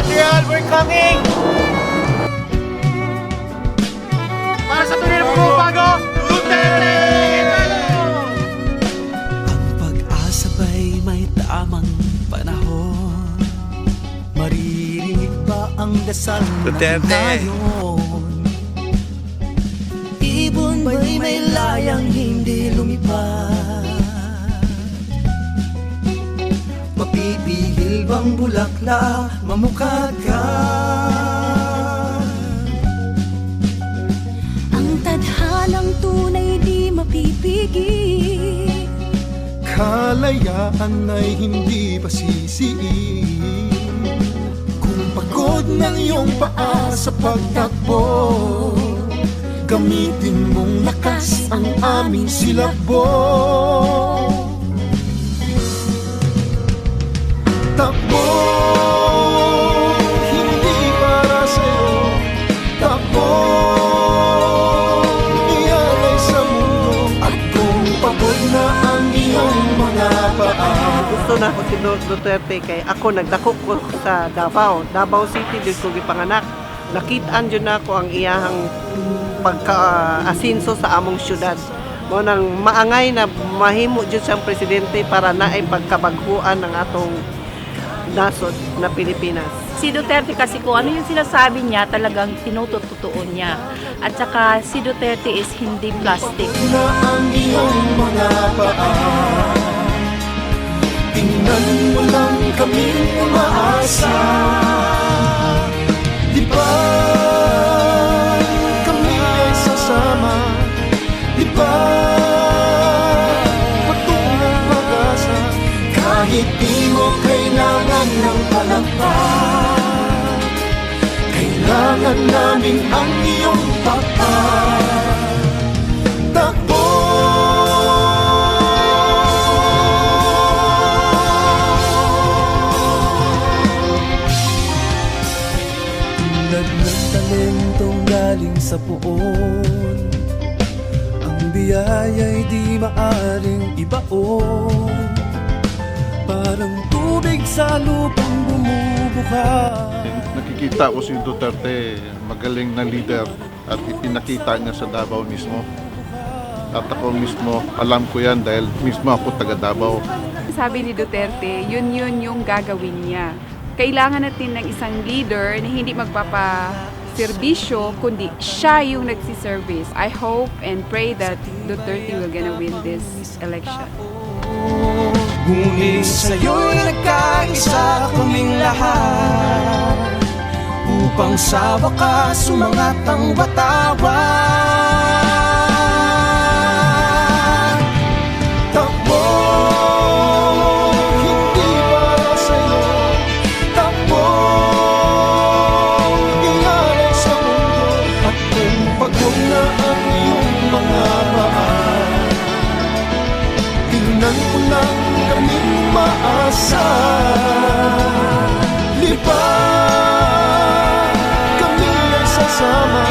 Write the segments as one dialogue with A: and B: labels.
A: Montreal, we're coming! Para sa tunay na pagbabago, Duterte!
B: Ang pag-asa ba'y may tamang panahon? Maririnig ba ang dasal
A: Duterte.
B: ng hayon? Ibon ba'y may layang hindi lumipad? Mapipigil bang bulaklak mamukad ka?
C: Ang tadhanang tunay di mapipigil.
D: Kalayaan ay hindi pasisiin. Kung pagod ng iyong paa sa pagtakbo Gamitin mong lakas ang aming silabo Takbo na ang iyong mga paa
E: gusto na ko si Du- Duterte kay ako nagdako ko sa Davao. Davao City dito ko gipanganak. Nakitaan dyan na ako ang iyahang pagka-asinso sa among syudad. Mo nang maangay na mahimo dyan siyang presidente para na ay pagkabaghuan ng atong nasod na Pilipinas.
F: Si Duterte kasi kung ano yung sinasabi niya, talagang tinutututuon niya. At saka si Duterte is hindi plastic.
D: na ang iyong mga paa Tingnan mo lang kaming umaasa Kailangan namin ang iyong tapat Takbo
B: Tulad ng talentong galing sa puon. Ang biyaya'y di maaring ibaon. Parang tubig sa lupang bumubukas
G: Nakikita ko si Duterte, magaling na leader at ipinakita niya sa Davao mismo. At ako mismo, alam ko yan dahil mismo ako taga Davao.
H: Sabi ni Duterte, yun yun yung gagawin niya. Kailangan natin ng isang leader na hindi magpapa serbisyo, kundi siya yung nagsiservice. I hope and pray that Duterte will gonna win this election.
B: Ngunit sa'yo'y nagkaisa kaming lahat Upang sa wakas sumangat ang batawan
D: ay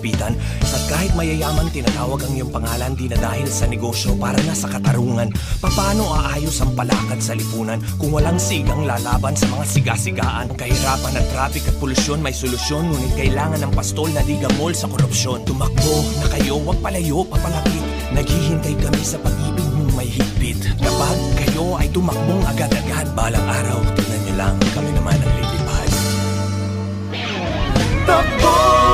B: wala nang makapitan. At kahit mayayaman, tinatawag ang iyong pangalan di na dahil sa negosyo para na sa katarungan. Paano aayos ang palakad sa lipunan kung walang sigang lalaban sa mga sigasigaan? Kahirapan at traffic at polusyon may solusyon, ngunit kailangan ng pastol na di gamol sa korupsyon. Tumakbo na kayo, wag palayo, papalapit. Naghihintay kami sa pag-ibig mong may higpit. Kapag kayo ay tumakbong agad-agad, balang araw, tingnan nyo lang, kami naman ang lilipad.
D: Takbo